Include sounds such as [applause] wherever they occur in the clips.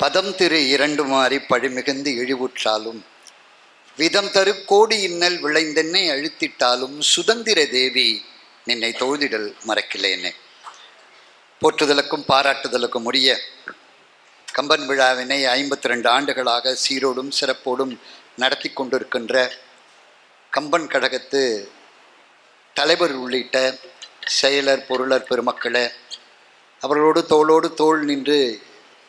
பதம் திரு இரண்டு மாறி பழிமிகுந்து இழிவுற்றாலும் விதம் தரு கோடி இன்னல் விளைந்தென்னை அழுத்திட்டாலும் சுதந்திர தேவி நின்னை தொழுதிடல் மறக்கிலேனே போற்றுதலுக்கும் பாராட்டுதலுக்கும் உரிய கம்பன் விழாவினை ஐம்பத்தி ரெண்டு ஆண்டுகளாக சீரோடும் சிறப்போடும் நடத்தி கொண்டிருக்கின்ற கம்பன் கழகத்து தலைவர் உள்ளிட்ட செயலர் பொருளர் பெருமக்களை அவர்களோடு தோளோடு தோள் நின்று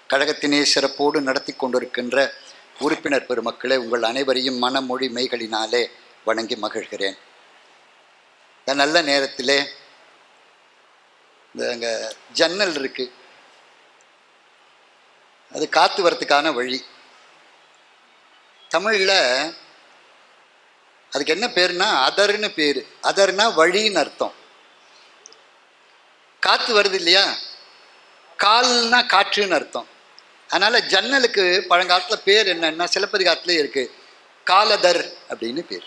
கழகத்தினே சிறப்போடு நடத்தி கொண்டிருக்கின்ற உறுப்பினர் பெருமக்களே உங்கள் அனைவரையும் மனமொழி மெய்களினாலே வணங்கி மகிழ்கிறேன். இந்த நல்ல நேரத்திலே இந்த அங்கே ஜன்னல் இருக்குது அது காத்து வரத்துக்கான வழி. தமிழில் அதுக்கு என்ன பேருனா அதர்னு பேர். அதர்னா வழின்னு அர்த்தம். காற்று வருது இல்லையா? கால்னா காற்றுன்னு அர்த்தம். அதனால் ஜன்னலுக்கு பழங்காலத்தில் பேர் என்னன்னா சிலப்பதிகாரத்துலேயே இருக்கு. காலதர் அப்படின்னு பேர்.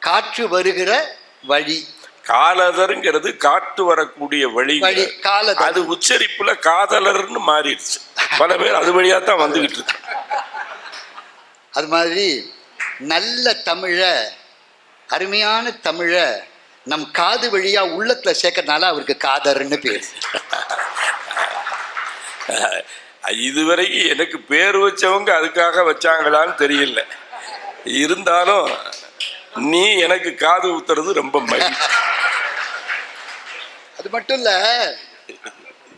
காற்று வருகிற வழி. காலதர்ங்கிறது காட்டு வரக்கூடிய வழி. வழி காலதர். அது உச்சரிப்புல காதலர்னு மாறிடுச்சு. பல பேர் அது வழியா தான் வந்துகிட்டு இருக்கு. அது மாதிரி நல்ல தமிழை அருமையான தமிழை நம் காது வழியா உள்ளத்துல சேர்க்கறதுனால அவருக்கு காதர்னு பேர். இதுவரைக்கும் எனக்கு பேர் வச்சவங்க அதுக்காக வச்சாங்களான்னு தெரியல. இருந்தாலும் நீ எனக்கு காது ஊத்துறது ரொம்ப மகிழ்ச்சி. அது மட்டும் இல்ல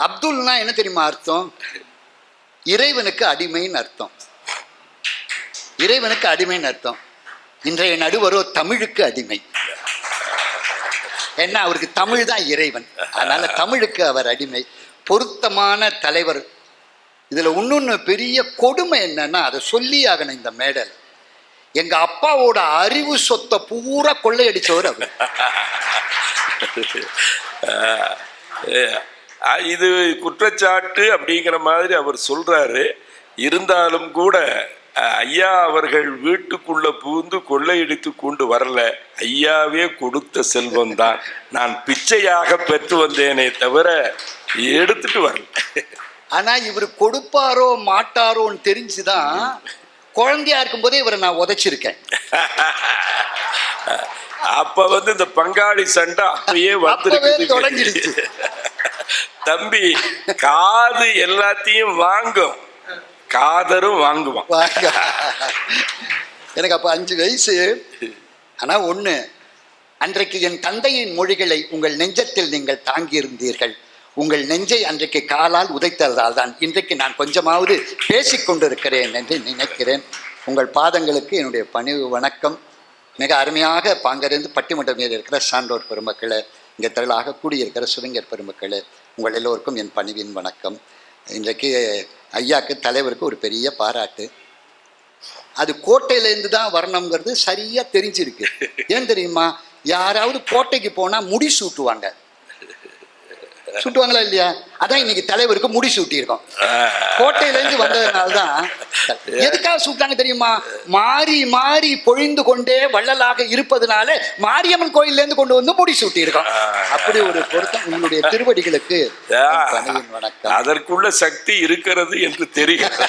அப்துல்னா என்ன தெரியுமா அர்த்தம்? இறைவனுக்கு அடிமைன்னு அர்த்தம். இறைவனுக்கு அடிமைன்னு அர்த்தம். இன்றைய நடுவரோ தமிழுக்கு அடிமை. என்ன அவருக்கு தமிழ் தான் இறைவன். அதனால தமிழுக்கு அவர் அடிமை. பொருத்தமான தலைவர். இதில் இன்னொன்று பெரிய கொடுமை என்னன்னா அதை சொல்லி ஆகணும் இந்த மேடல் எங்க அப்பாவோட அறிவு சொத்தை பூரா கொள்ளையடிச்சவர் அவர். [laughs] இது குற்றச்சாட்டு அப்படிங்கிற மாதிரி அவர் சொல்றாரு. இருந்தாலும் கூட ஐயா அவர்கள் வீட்டுக்குள்ள புகுந்து கொள்ளையடித்து கொண்டு வரல. ஐயாவே கொடுத்த செல்வம் தான் நான் பிச்சையாக பெற்று வந்தேனே தவிர எடுத்துட்டு வரல. ஆனா இவர் கொடுப்பாரோ மாட்டாரோன்னு தெரிஞ்சுதான் குழந்தையா இருக்கும்போதே இவரை நான் உதைச்சிருக்கேன். அப்ப வந்து இந்த பங்காளி சண்டை அப்பயே வந்து தொடங்கிடுச்சு. தம்பி காது எல்லாத்தையும் வாங்கும். காதரும் வாங்குவான். எனக்கு அப்ப அஞ்சு வயசு. ஆனா ஒண்ணு அன்றைக்கு என் தந்தையின் மொழிகளை உங்கள் நெஞ்சத்தில் நீங்கள் தாங்கியிருந்தீர்கள். உங்கள் நெஞ்சை அன்றைக்கு காலால் உதைத்ததால் தான் இன்றைக்கு நான் கொஞ்சமாவது பேசிக் கொண்டிருக்கிறேன் என்று நினைக்கிறேன். உங்கள் பாதங்களுக்கு என்னுடைய பணிவு வணக்கம். மிக அருமையாக பாங்கறிந்து பட்டிமன்றம் மீது இருக்கிற சான்றோர் பெருமக்களை இங்கே திரளாக கூடியிருக்கிற சுவிங்கர் பெருமக்களை உங்கள் எல்லோருக்கும் என் பணிவின் வணக்கம். இன்றைக்கு ஐயாக்கு தலைவருக்கு ஒரு பெரிய பாராட்டு. அது கோட்டையிலேருந்து தான் வரணுங்கிறது சரியாக தெரிஞ்சிருக்கு. ஏன் தெரியுமா? யாராவது கோட்டைக்கு போனால் முடி சூட்டுவாங்க. சூட்டுவாங்களா இல்லையா? அதான் இன்னைக்கு தலைவருக்கு முடி சூட்டியிருக்கோம். கோட்டையிலேருந்து வந்ததுனால தான் எதுக்காக சூட்டாங்க தெரியுமா? மாறி மாறி பொழிந்து கொண்டே வள்ளலாக இருப்பதனால மாரியம்மன் கோயில்ல கொண்டு வந்து முடி சூட்டியிருக்கோம். அப்படி ஒரு பொருத்தம் உங்களுடைய திருவடிகளுக்கு. வணக்கம். அதற்குள்ள சக்தி இருக்கிறது என்று தெரிகிறது.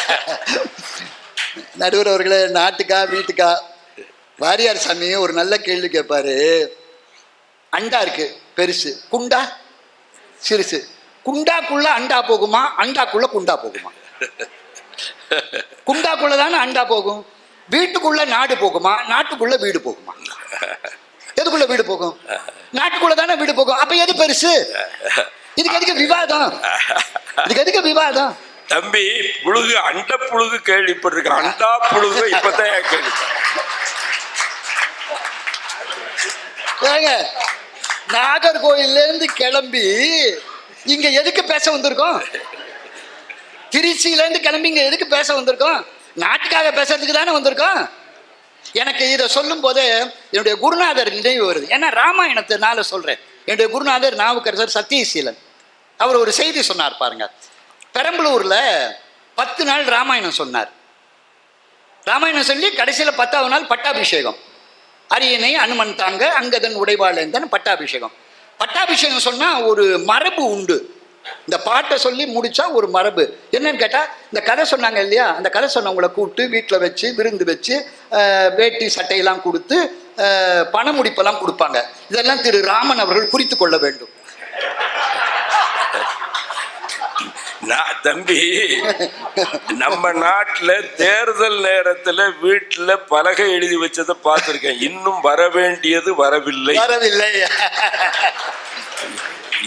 நடுவர் அவர்களே நாட்டுக்கா வீட்டுக்கா? வாரியார் சாமி ஒரு நல்ல கேள்வி கேட்பாரு. அண்டா இருக்கு பெருசு. குண்டா? சிறுசு. குண்டாக்குள்ள அண்டா போகுமா? அண்டாக்குள்ள குண்டா போகுமா? குண்டாக்குள்ள தானே அண்டா போகும்? வீட்டுக்குள்ள நாடு போகுமா? நாட்டுக்குள்ள வீடு போகுமா? எதுக்குள்ள வீடு போகும்? நாட்டுக்குள்ள தானே வீடு போகும். அப்ப எது பெருசு? இதுக்கு எதுக்கு விவாதம்? இதுக்கு எதுக்கு விவாதம்? தம்பி புழுகு அண்ட புழுகு கேள்விப்பட்டிருக்கேன் அண்டா புழுகு இப்பதான் கேள்வி நாகர்கோயிலேருந்து கிளம்பி இங்க எதுக்கு பேச வந்திருக்கோம்? திருச்சியிலேருந்து கிளம்பி இங்க எதுக்கு பேச வந்திருக்கோம்? நாட்டுக்காக பேசுறதுக்கு தானே வந்திருக்கோம்? எனக்கு இதை சொல்லும் போது என்னுடைய குருநாதர் நினைவு வருது. ஏன்னா ராமாயணத்தினால சொல்றேன். என்னுடைய குருநாதர் நாவுக்கரசர் சத்தியசீலன். அவர் ஒரு செய்தி சொன்னார் பாருங்க. பெரம்பலூர்ல பத்து நாள் ராமாயணம் சொன்னார். ராமாயணம் சொல்லி கடைசியில் பத்தாவது நாள் பட்டாபிஷேகம். அரியணை அனுமன் தாங்க அங்கதன் உடைவாளேந்தன் பட்டாபிஷேகம். பட்டாபிஷேகம் சொன்னால் ஒரு மரபு உண்டு. இந்த பாட்டை சொல்லி முடிச்சா ஒரு மரபு. என்னன்னு கேட்டால் இந்த கதை சொன்னாங்க இல்லையா? அந்த கதை சொன்னவங்களை கூப்பிட்டு வீட்டில் வச்சு விருந்து வச்சு வேட்டி சட்டையெல்லாம் கொடுத்து பணமுடிப்பெல்லாம் பண முடிப்பெல்லாம் கொடுப்பாங்க. இதெல்லாம் திரு ராமன் அவர்கள் குறித்து கொள்ள வேண்டும். தம்பி நம்ம நாட்டுல தேர்தல் நேரத்துல வீட்டுல பலகை எழுதி வச்சதை பார்த்திருக்கேன். இன்னும் வர வேண்டியது வரவில்லை. வரவில்லை.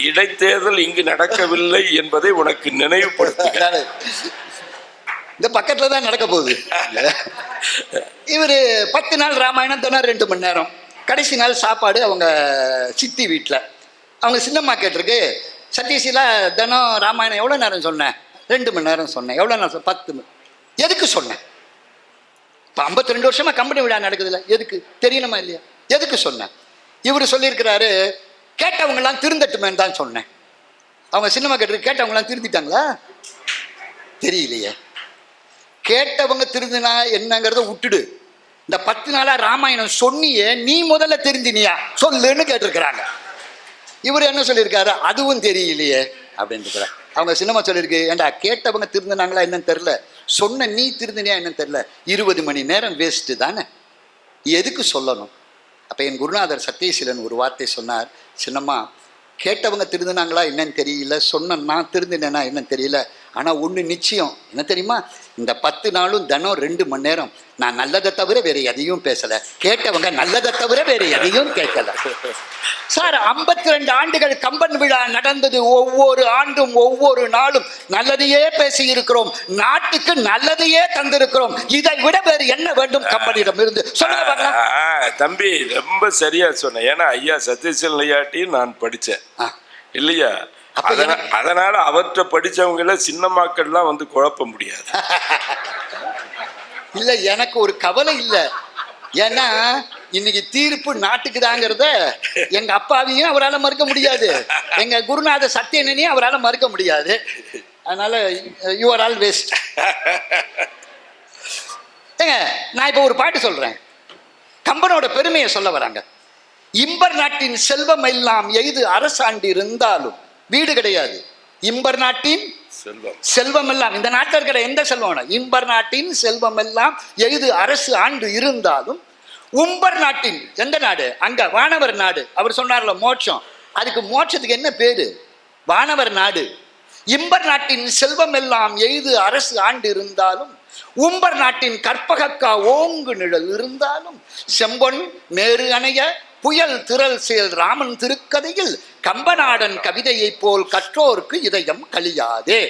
இடைத்தேர்தல் இங்கு நடக்கவில்லை என்பதை உனக்கு நினைவுபடுத்துகிறேன். இந்த பக்கத்துல தான் நடக்க போகுது. இவர் பத்து நாள் ராமாயணம் தினம் ரெண்டு மணி நேரம். கடைசி நாள் சாப்பாடு அவங்க சித்தி வீட்டில் அவங்க சின்னம்மா கேட்டிருக்கு சதீஷில தினம் ராமாயணம் எவ்வளோ நேரம் சொன்னேன்? ரெண்டு மணி நேரம் சொன்னேன். எவ்வளோ நேரம் பத்து மணி எதுக்கு சொன்னேன்? இப்போ ஐம்பத்தி ரெண்டு வருஷமா கம்பெனி விழா நடக்குதுல்ல எதுக்கு? தெரியணுமா இல்லையா? எதுக்கு சொன்னேன்? இவர் சொல்லியிருக்கிறாரு கேட்டவங்கெல்லாம் திருந்தட்டுமேன்னு தான் சொன்னேன். அவங்க சினிமா கேட்டு கேட்டவங்களாம் திருந்திட்டாங்களா? தெரியலையே. கேட்டவங்க திருந்தினா என்னங்கிறத விட்டுடு. இந்த பத்து நாளாக ராமாயணம் சொன்னியே நீ முதல்ல தெரிஞ்சினியா சொல்லுன்னு கேட்டிருக்கிறாங்க. இவர் என்ன சொல்லியிருக்காரு? அதுவும் தெரியலையே அப்படின்னு அவங்க சினிமா சொல்லியிருக்கு ஏண்டா கேட்டவங்க திருந்தினாங்களா என்னன்னு தெரில சொன்ன நீ திருந்தினியா என்னன்னு தெரில இருபது மணி நேரம் வேஸ்ட்டு தானே. எதுக்கு சொல்லணும்? அப்போ என் குருநாதர் சத்யசீலன் ஒரு வார்த்தை சொன்னார். சின்னம்மா கேட்டவங்க திருந்தினாங்களா என்னன்னு தெரியல. சொன்ன நான் திருந்தினேனா என்னன்னு தெரியல. ஆனால் ஒன்று நிச்சயம். என்ன தெரியுமா? இந்த பத்து நாளும் தினம் ரெண்டு மணி நேரம். நான் நல்லதை தவிர வேற எதையும் பேசலை. கேட்டவங்க நல்லதை தவிர வேற எதையும் கேட்கல. சார் ஐம்பத்தி ரெண்டு ஆண்டுகள் கம்பன் விழா நடந்தது ஒவ்வொரு ஆண்டும் ஒவ்வொரு நாளும் நல்லதையே பேசி இருக்கிறோம். நாட்டுக்கு நல்லதையே தந்திருக்கிறோம். இதை விட வேறு என்ன வேண்டும் கம்பனிடம் இருந்து சொல்லுங்க தம்பி ரொம்ப சரியா சொன்ன. ஏன்னா ஐயா சத்யசீலன் ஐயாட்டியும் நான் படிச்சேன். ஆ, இல்லையா? அதனால அவற்றை படிச்சவங்கள சின்னமாக்கள்லாம் வந்து குழப்ப முடியாது. இல்ல எனக்கு ஒரு கவலை இல்லை. ஏன்னா இன்னைக்கு தீர்ப்பு நாட்டுக்கு தாங்கிறத எங்க அப்பாவையும் அவரால் மறுக்க முடியாது. எங்க குருநாத சத்தியனையும் அவரால் மறுக்க முடியாது. அதனால யூஆர் ஆல் வேஸ்ட் ஏங்க நான் இப்போ ஒரு பாட்டு சொல்றேன். கம்பனோட பெருமையை சொல்ல வராங்க. இம்பர் நாட்டின் செல்வம் எல்லாம் எய்து அரசாண்டு இருந்தாலும் வீடு கிடையாது. இம்பர் நாட்டின் செல்வம். செல்வம் எல்லாம் இந்த நாட்டில் இருக்கிற எந்த செல்வம் இம்பர் நாட்டின் செல்வம் எல்லாம் எய்து அரசு ஆண்டு இருந்தாலும் உம்பர் நாட்டின் எந்த நாடு? அங்க வானவர் நாடு. அவர் சொன்னார்ல மோட்சம். அதுக்கு மோட்சத்துக்கு என்ன பேரு? வானவர் நாடு. இம்பர் நாட்டின் செல்வம் எல்லாம் எய்து அரசு ஆண்டு இருந்தாலும் உம்பர் நாட்டின் கற்பகக்கா ஓங்கு நிழல் இருந்தாலும் செம்பொன் மேரு அணைய புயல் திரள் செயல் ராமன் திருக்கதையில் கம்பநாடன் கவிதையைப் போல் கற்றோருக்கு இதயம் கழியாதே.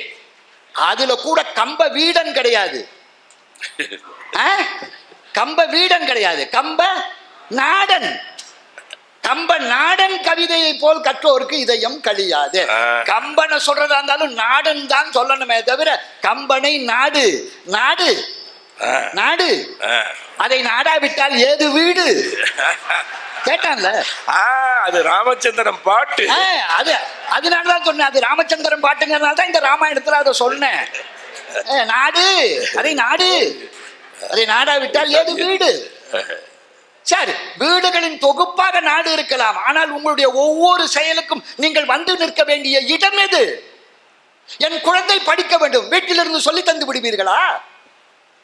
அதுல கூட கம்ப வீடன் கிடையாது? கம்ப வீடன் கிடையாது. கம்ப நாடன். கம்ப நாடன் கவிதையை போல் கற்றோருக்கு இதயம் கழியாது. கம்பனை சொல்றதா இருந்தாலும் நாடன் தான் சொல்லணுமே தவிர கம்பனை நாடு. நாடு. நாடு. அதை நாடாவிட்டால் ஏது வீடு? கேட்டான்ல. ஆ, அது ராமச்சந்திரன் பாட்டு. அது அதனாலதான் சொன்னேன். அது ராமச்சந்திரன் பாட்டுங்கிறதுனால தான் இந்த ராமாயணத்துல அதை சொன்னேன். நாடு அதை நாடு. அதை நாடாவிட்டால் ஏது வீடு? சரி வீடுகளின் தொகுப்பாக நாடு இருக்கலாம். ஆனால் உங்களுடைய ஒவ்வொரு செயலுக்கும் நீங்கள் வந்து நிற்க வேண்டிய இடம் எது? என் குழந்தை படிக்க வேண்டும். வீட்டிலிருந்து சொல்லி தந்து விடுவீர்களா?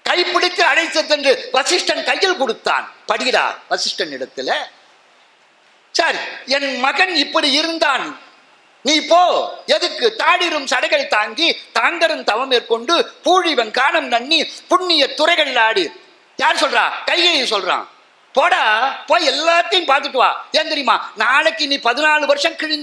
கைப்பிடித்து அழைத்து சென்று வசிஷ்டன் கையில் கொடுத்தான். படிடா வசிஷ்டன் இடத்துல சரி என் மகன் இப்படி இருந்தான். நீ போ. எதுக்கு? தாடிரும் சடைகள் தாங்கி தாங்கரும் தவம் மேற்கொண்டு பூழிவன் காணம் நன்னி புண்ணிய துறைகள் ஆடி. யார் சொல்றா? கையை சொல்றான். போடா போய் எல்லாத்தையும் பார்த்துட்டு வா. ஏன் தெரியுமா? நாளைக்கு நீ பதினாலு வருஷம் கிழி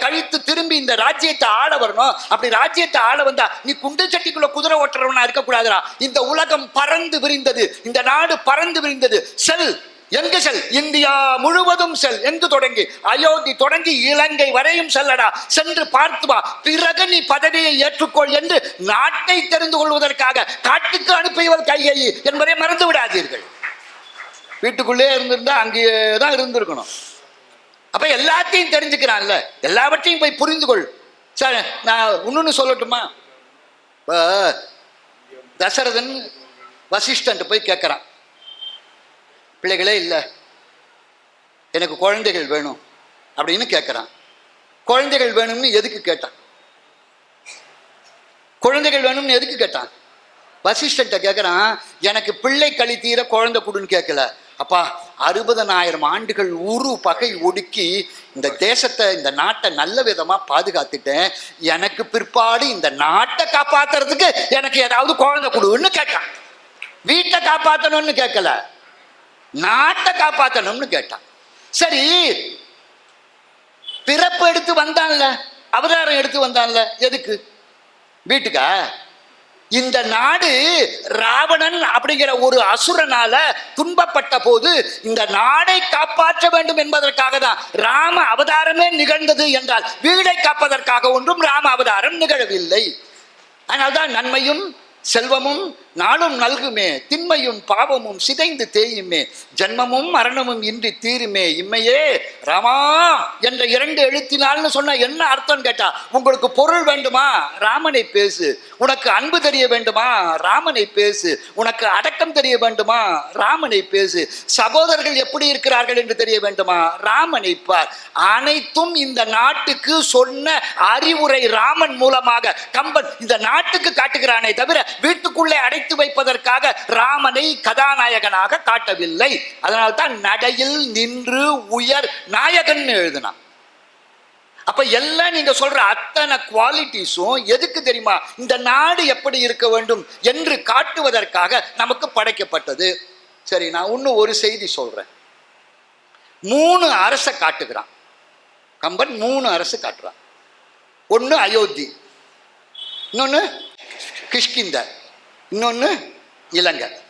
கழித்து திரும்பி இந்த ராஜ்யத்தை ஆள வரணும். அப்படி ராஜ்யத்தை ஆள வந்தா நீ குண்டு சட்டிக்குள்ள குதிரை ஓட்டுறவனா இருக்கக்கூடாதுடா. இந்த உலகம் பறந்து விரிந்தது. இந்த நாடு பறந்து விரிந்தது. செல். எங்கு செல்? இந்தியா முழுவதும் செல். எங்கு தொடங்கி? அயோத்தி தொடங்கி இலங்கை வரையும் செல்லடா. சென்று பார்த்து வா. பிறகு நீ பதவியை ஏற்றுக்கொள் என்று நாட்டை தெரிந்து கொள்வதற்காக காட்டுக்கு அனுப்பியவர் கையை என்பதை மறந்து விடாதீர்கள். வீட்டுக்குள்ளே இருந்திருந்தா அங்கேயே தான் இருந்திருக்கணும். அப்ப எல்லாத்தையும் தெரிஞ்சுக்கிறான்ல. எல்லாவற்றையும் போய் புரிந்து கொள் சார் நான் இன்னொன்னு சொல்லட்டுமா? தசரதன் வசிஷ்டன்ட்டு போய் கேட்குறான் பிள்ளைகளே இல்லை. எனக்கு குழந்தைகள் வேணும் அப்படின்னு கேட்குறான் குழந்தைகள் வேணும்னு எதுக்கு கேட்டான்? குழந்தைகள் வேணும்னு எதுக்கு கேட்டான்? வசிஷ்டன்ட்ட கேட்குறான் எனக்கு பிள்ளை கழி தீர குழந்தை கொடுன்னு கேட்கல அப்பா அறுபதனாயிரம் ஆண்டுகள் உரு பகை ஒடுக்கி இந்த தேசத்தை இந்த நாட்டை நல்ல விதமாக பாதுகாத்துட்டேன். எனக்கு பிற்பாடு இந்த நாட்டை காப்பாத்துறதுக்கு எனக்கு ஏதாவது குழந்தை கொடுன்னு கேட்டான். வீட்டை காப்பாற்றணும்னு கேட்கல நாட்டை காப்பாற்றணும்னு கேட்டான். சரி பிறப்பு எடுத்து வந்தான்ல அவதாரம் எடுத்து வந்தான்ல எதுக்கு? வீட்டுக்கா? இந்த நாடு ராவணன் அப்படிங்கிற ஒரு அசுரனால துன்பப்பட்ட போது இந்த நாடை காப்பாற்ற வேண்டும் என்பதற்காக தான் ராம அவதாரமே நிகழ்ந்தது என்றால் வீடை காப்பதற்காக ஒன்றும் ராம அவதாரம் நிகழவில்லை. அதனால்தான் நன்மையும் செல்வமும் நாளும் நல்குமே திண்மையும் பாவமும் சிதைந்து தேயுமே ஜன்மமும் மரணமும் இன்றி தீருமே. இம்மையே ராமா என்ற இரண்டு எழுத்தினால்னு சொன்ன என்ன அர்த்தம் கேட்டா உங்களுக்கு பொருள் வேண்டுமா? ராமனை பேசு. உனக்கு அன்பு தெரிய வேண்டுமா? ராமனை பேசு. உனக்கு அடக்கம் தெரிய வேண்டுமா? ராமனை பேசு. சகோதரர்கள் எப்படி இருக்கிறார்கள் என்று தெரிய வேண்டுமா? ராமனை பார். அனைத்தும் இந்த நாட்டுக்கு சொன்ன அறிவுரை ராமன் மூலமாக கம்பன் இந்த நாட்டுக்கு காட்டுகிறானே தவிர வீட்டுக்குள்ளே அடை அடைத்து வைப்பதற்காக ராமனை கதாநாயகனாக காட்டவில்லை. அதனால்தான் நடையில் நின்று உயர் நாயகன் எழுதினான். அப்ப எல்லாம் நீங்க சொல்ற அத்தனை குவாலிட்டிஸும் எதுக்கு தெரியுமா? இந்த நாடு எப்படி இருக்க வேண்டும் என்று காட்டுவதற்காக நமக்கு படைக்கப்பட்டது. சரி நான் இன்னும் ஒரு செய்தி சொல்றேன். மூணு அரசை காட்டுகிறான். கம்பன் மூணு அரசு காட்டுறான். ஒன்று அயோத்தி இன்னொன்று கிஷ்கிந்தர். இன்னொன்று இலங்கை.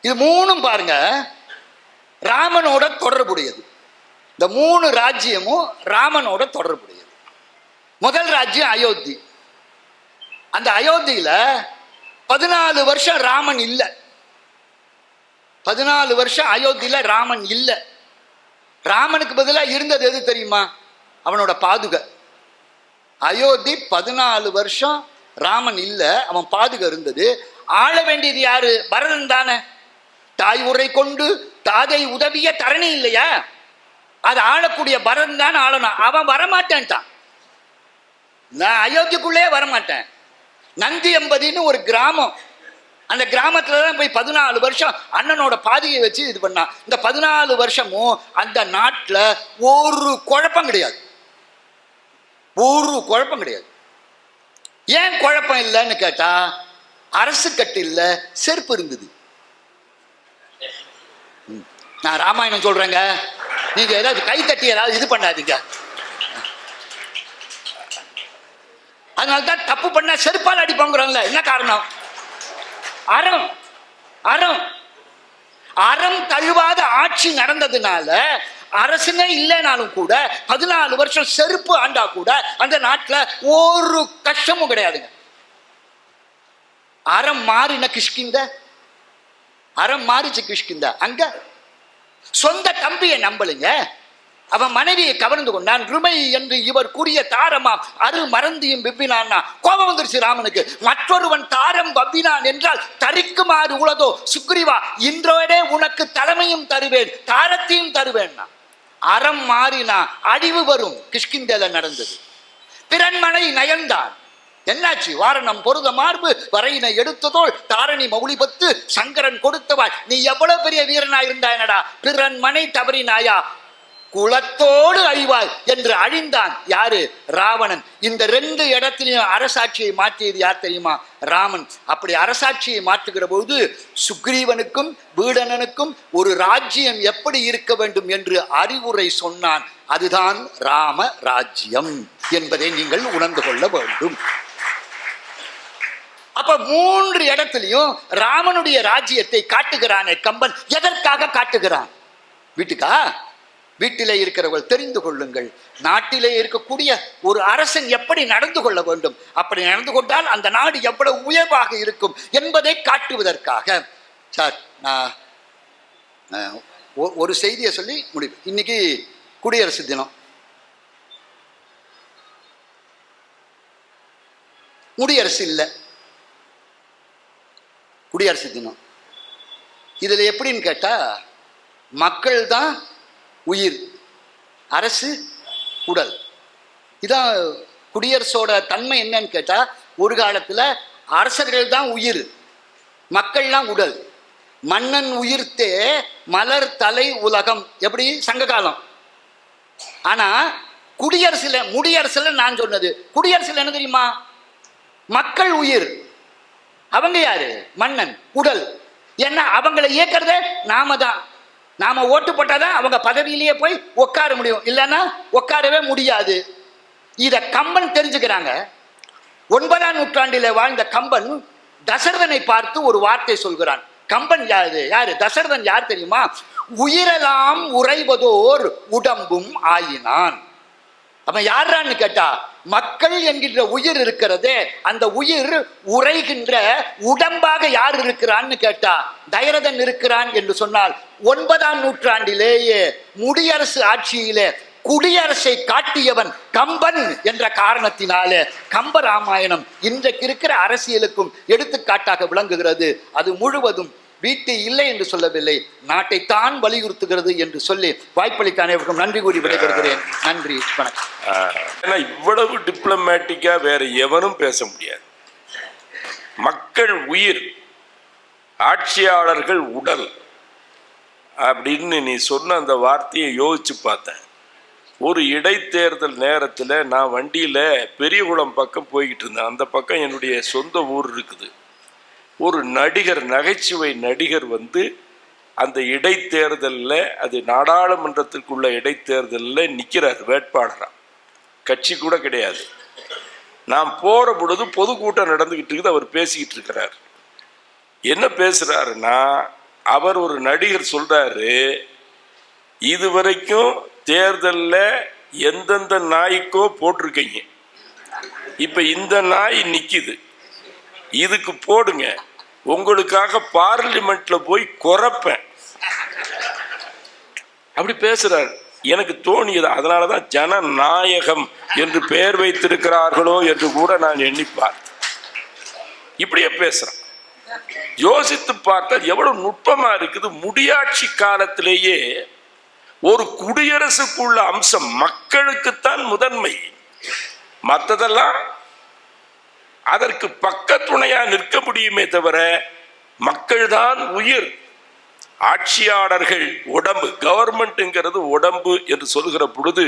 இது மூணும் பாருங்க ராமனோட தொடர்புடையது. இந்த மூணு ராஜ்யமும் ராமனோட தொடர்புடையது. முதல் ராஜ்யம் அயோத்தி. அந்த அயோத்தியில பதினாலு வருஷம் ராமன் இல்லை. பதினாலு வருஷம் அயோத்தியில ராமன் இல்லை. ராமனுக்கு பதிலாக இருந்தது எது தெரியுமா? அவனோட பாதுகை. அயோத்தி பதினாலு வருஷம் ராமன் இல்லை அவன் பாதுகா இருந்தது. ஆள வேண்டியது யாரு? பரதன் தானே. தாய் உரை கொண்டு தாதை உதவிய தரணி இல்லையா? அது ஆளக்கூடிய பரதன் தானே ஆளணும். அவன் வரமாட்டேன்ட்டான். நான் அயோத்திக்குள்ளே வரமாட்டேன். நந்தி எம்பதின்னு ஒரு கிராமம். அந்த கிராமத்துல தான் போய் பதினாலு வருஷம் அண்ணனோட பாதியை வச்சு இது பண்ணான். இந்த பதினாலு வருஷமும் அந்த நாட்டில் ஒரு குழப்பம் கிடையாது. ஒரு குழப்பம் கிடையாது. ஏன் குழப்பம் இல்லைன்னு கேட்டா அரசு கட்டு இல்லை செருப்பு இருந்தது. நான் ராமாயணம் சொல்றேங்க. நீங்க ஏதாவது கை தட்டி ஏதாவது இது பண்ணாதீங்க. அதனால தான் தப்பு பண்ணா செருப்பால் அடிப்பாங்கிறோம்ல என்ன காரணம்? அறம். அறம். அறம் தழுவாத ஆட்சி நடந்ததுனால அரசுனே இல்லைனாலும் கூட பதினாலு வருஷம் செருப்பு ஆண்டா கூட அந்த நாட்டில் ஒரு கஷ்டமும் கிடையாதுங்க. அறம் மாறின கிஷ்கிந்த அறம் மாறிச்சு கிஷ்கிந்த. அங்க சொந்த தம்பியை நம்பலுங்க அவன் மனைவியை கவர்ந்து கொண்டான். ருமை என்று இவர் கூறிய தாரமாம் அரு மறந்தியும் விப்பினான்னா கோபம் வந்துருச்சு ராமனுக்கு. மற்றொருவன் தாரம் வப்பினான் என்றால் தரிக்குமாறு உளதோ சுக்ரீவா இன்றோடே உனக்கு தலைமையும் தருவேன் தாரத்தையும் தருவேன்னா. அறம் மாறினா அழிவு வரும். கிஷ்கிந்தேல நடந்தது. பிறன்மனை நயந்தான். என்னாச்சு? வாரணம் பொருத மார்பு வரையினை எடுத்ததோள் தாரணி மௌலிபத்து சங்கரன் கொடுத்தவாள். நீ எவ்வளவு பெரிய வீரனா இருந்தாயனடா பிறன் மனை தவறினாயா? குலத்தோடு அழிவாய் என்று அழிந்தான் யாரு? ராவணன். இந்த ரெண்டு இடத்திலையும் அரசாட்சியை மாற்றியது யார் தெரியுமா? ராமன். அப்படி அரசாட்சியை மாற்றுகிற போது சுக்ரீவனுக்கும் வீடனனுக்கும் ஒரு ராஜ்யம் எப்படி இருக்க வேண்டும் என்று அறிவுரை சொன்னான். அதுதான் ராம ராஜ்யம் என்பதை நீங்கள் உணர்ந்து கொள்ள வேண்டும். அப்ப மூன்று இடத்திலையும் ராமனுடைய ராஜ்யத்தை காட்டுகிறானே கம்பன். எதற்காக காட்டுகிறான்? வீட்டுக்கா? வீட்டிலே இருக்கிறவர்கள் தெரிந்து கொள்ளுங்கள். நாட்டிலே இருக்கக்கூடிய ஒரு அரசன் எப்படி நடந்து கொள்ள வேண்டும்? அப்படி நடந்து கொண்டால் அந்த நாடு எவ்வளவு உயர்வாக இருக்கும் என்பதை காட்டுவதற்காக. சார் நான் ஒ- ஒரு செய்தியை சொல்லி முடிவு. இன்னைக்கு குடியரசு தினம். குடியரசு இல்லை. குடியரசு தினம். இதில் எப்படின்னு கேட்டால் மக்கள் தான் உயிர் அரசு உடல். இதான் குடியரசோட தன்மை என்னன்னு கேட்டால் ஒரு காலத்தில் அரசர்கள் தான் உயிர் மக்கள்லாம் உடல். மன்னன் உயிர்த்தே மலர் தலை உலகம். எப்படி? சங்க காலம். ஆனா குடியரசுல முடியரசுல நான் சொன்னது குடியரசுல என்ன தெரியுமா? மக்கள் உயிர். அவங்க யாரு? மன்னன் உடல். ஏன்னா அவங்களை இயக்கிறதே நாம தான் நாம ஓட்டு போட்டாதான் அவங்க பதவியிலேயே போய் உட்கார முடியும். இல்லைன்னா உட்காரவே முடியாது. இதை கம்பன் தெரிஞ்சுக்கிறாங்க. ஒன்பதாம் நூற்றாண்டில வாழ்ந்த கம்பன் தசரதனை பார்த்து ஒரு வார்த்தை சொல்கிறான். கம்பன் யாரு? யாரு? தசரதன் யார் தெரியுமா? உயிரெல்லாம் உறைவதோர் உடம்பும் ஆயினான். அவன் யாரான்னு கேட்டா மக்கள் என்கின்ற உயிர் இருக்கிறதே அந்த உயிர் உரைகின்ற உடம்பாக யார் இருக்கிறான்னு கேட்டா தைரதன் இருக்கிறான் என்று சொன்னால் ஒன்பதாம் நூற்றாண்டிலேயே முடியரசு ஆட்சியிலே குடியரசை காட்டியவன் கம்பன் என்ற காரணத்தினாலே கம்ப ராமாயணம் இன்றைக்கு இருக்கிற அரசியலுக்கும் எடுத்துக்காட்டாக விளங்குகிறது. அது முழுவதும் வீட்டு இல்லை என்று சொல்லவில்லை. நாட்டை தான் வலியுறுத்துகிறது என்று சொல்லி வாய்ப்பளித்த அனைவருக்கும் நன்றி கூறி விடைபெறுகிறேன். நன்றி வணக்கம். ஏன்னா இவ்வளவு டிப்ளமேட்டிக்கா வேற எவனும் பேச முடியாது. மக்கள் உயிர் ஆட்சியாளர்கள் உடல் அப்படின்னு நீ சொன்ன அந்த வார்த்தையை யோசிச்சு பார்த்தேன். ஒரு இடைத்தேர்தல் நேரத்தில் நான் வண்டியில் பெரியகுளம் பக்கம் போய்கிட்டு இருந்தேன். அந்த பக்கம் என்னுடைய சொந்த ஊர் இருக்குது. ஒரு நடிகர் நகைச்சுவை நடிகர் வந்து அந்த இடைத்தேர்தலில் அது நாடாளுமன்றத்திற்குள்ள இடைத்தேர்தலில் நிற்கிறார் வேட்பாளராக கட்சி கூட கிடையாது. நான் போகிற பொழுது பொதுக்கூட்டம் நடந்துக்கிட்டு இருக்குது அவர் பேசிக்கிட்டு இருக்கிறார். என்ன பேசுகிறாருன்னா அவர் ஒரு நடிகர் சொல்றாரு இதுவரைக்கும் தேர்தலில் எந்தெந்த நாய்க்கோ போட்டிருக்கீங்க. இப்போ இந்த நாய் நிற்கிது இதுக்கு போடுங்க. உங்களுக்காக பார்லிமெண்ட்ல போய் குறைப்பேன். அப்படி பேசுறார். எனக்கு தோணியது அதனால தான் ஜனநாயகம் என்று பெயர் வைத்திருக்கிறார்களோ என்று கூட நான் எண்ணி பார்த்தேன். இப்படியே பேசுறேன். யோசித்து பார்த்தால் எவ்வளவு நுட்பமா இருக்குது. முடியாட்சி காலத்திலேயே ஒரு குடியரசுக்குள்ள அம்சம் மக்களுக்குத்தான் முதன்மை. மற்றதெல்லாம் அதற்கு பக்க துணையா நிற்க முடியுமே தவிர மக்கள்தான் உயிர். ஆட்சியாளர்கள் உடம்பு கவர்மெண்ட்ங்கிறது உடம்பு என்று சொல்கிற பொழுது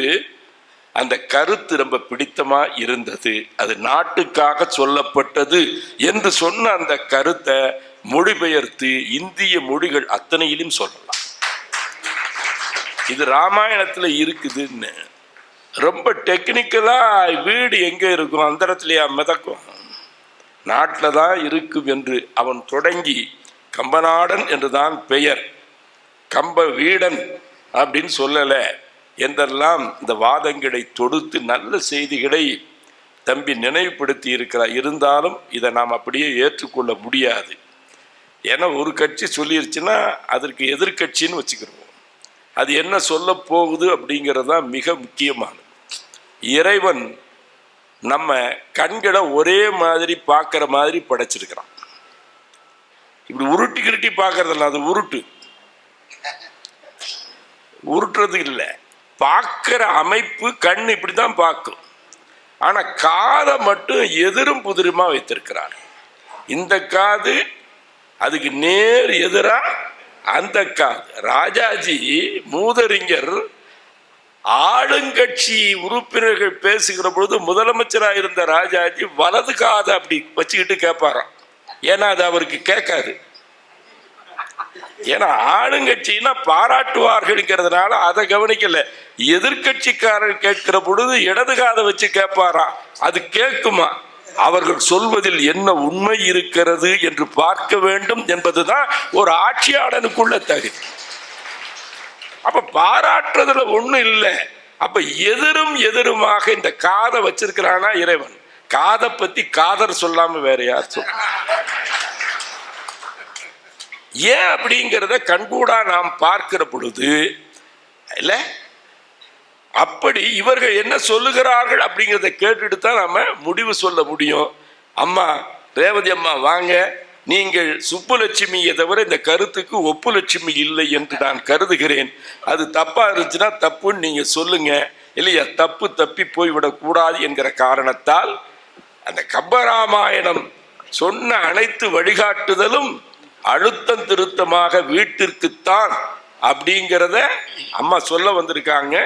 அந்த கருத்து ரொம்ப பிடித்தமா இருந்தது. அது நாட்டுக்காக சொல்லப்பட்டது என்று சொன்ன அந்த கருத்தை மொழிபெயர்த்து இந்திய மொழிகள் அத்தனையிலும் சொல்லலாம். இது ராமாயணத்துல இருக்குதுன்னு. ரொம்ப டெக்னிக்கலா வீடு எங்க இருக்கும்? அந்த இடத்துலயா மிதக்கும்? நாட்டில் தான் இருக்கும் என்று அவன் தொடங்கி கம்பநாடன் என்றுதான் பெயர். கம்ப வீடன் அப்படின்னு சொல்லலை. என்றெல்லாம் இந்த வாதங்களை தொடுத்து நல்ல செய்திகளை தம்பி நினைவுபடுத்தி இருக்கிறார். இருந்தாலும் இதை நாம் அப்படியே ஏற்றுக்கொள்ள முடியாது. ஏன்னா ஒரு கட்சி சொல்லிருச்சுன்னா அதற்கு எதிர்க்கட்சின்னு வச்சுக்கிடுவோம் அது என்ன சொல்ல போகுது அப்படிங்கிறது தான் மிக முக்கியமானது. இறைவன் நம்ம கண்களை ஒரே மாதிரி பார்க்குற மாதிரி படைச்சிருக்கிறான். இப்படி உருட்டி கிருட்டி பார்க்கறதில்ல அது உருட்டு. உருட்டுறது இல்லை. பார்க்குற அமைப்பு கண் இப்படி தான் பார்க்கும். ஆனால் காதை மட்டும் எதிரும் புதிருமா வைத்திருக்கிறார். இந்த காது அதுக்கு நேர் எதிராக அந்த காது. ராஜாஜி மூதறிஞர் ஆளுங்கட்சி உறுப்பினர்கள் பேசுகிற பொழுது முதலமைச்சராக இருந்த ராஜாஜி வலது காதை அப்படி வச்சுக்கிட்டு கேட்பாராம். ஏன்னா அது அவருக்கு கேட்காது. ஏன்னா ஆளுங்கட்சினா பாராட்டுவார்கள்ங்கிறதுனால அதை கவனிக்கல. எதிர்கட்சிக்காரர் கேட்கிற பொழுது இடது காதை வச்சு கேட்பாராம். அது கேட்குமா? அவர்கள் சொல்வதில் என்ன உண்மை இருக்கிறது என்று பார்க்க வேண்டும் என்பதுதான் ஒரு ஆட்சியாளனுக்குள்ள தகுதி. அப்ப பாராட்டுறதுல ஒன்றும் இல்லை. அப்ப எதிரும் எதிருமாக இந்த காதை வச்சிருக்கிறானா இறைவன்? காதை பத்தி காதர் சொல்லாம வேற யார் சொல்? ஏன் அப்படிங்கிறத கண்கூடா நாம் பார்க்கிற பொழுது இல்ல? அப்படி இவர்கள் என்ன சொல்லுகிறார்கள் அப்படிங்கிறத கேட்டுட்டு தான் நாம முடிவு சொல்ல முடியும். அம்மா ரேவதி அம்மா வாங்க. நீங்கள் சுப்புலட்சுமியை தவிர இந்த கருத்துக்கு ஒப்புலட்சுமி இல்லை என்று நான் கருதுகிறேன். அது தப்பாக இருந்துச்சுன்னா தப்புன்னு நீங்கள் சொல்லுங்கள் இல்லையா? தப்பு தப்பி போய்விடக்கூடாது என்கிற காரணத்தால் அந்த கம்பராமாயணம் சொன்ன அனைத்து வழிகாட்டுதலும் அழுத்தம் திருத்தமாக வீட்டிற்குத்தான் அப்படிங்கிறத அம்மா சொல்ல வந்திருக்காங்க.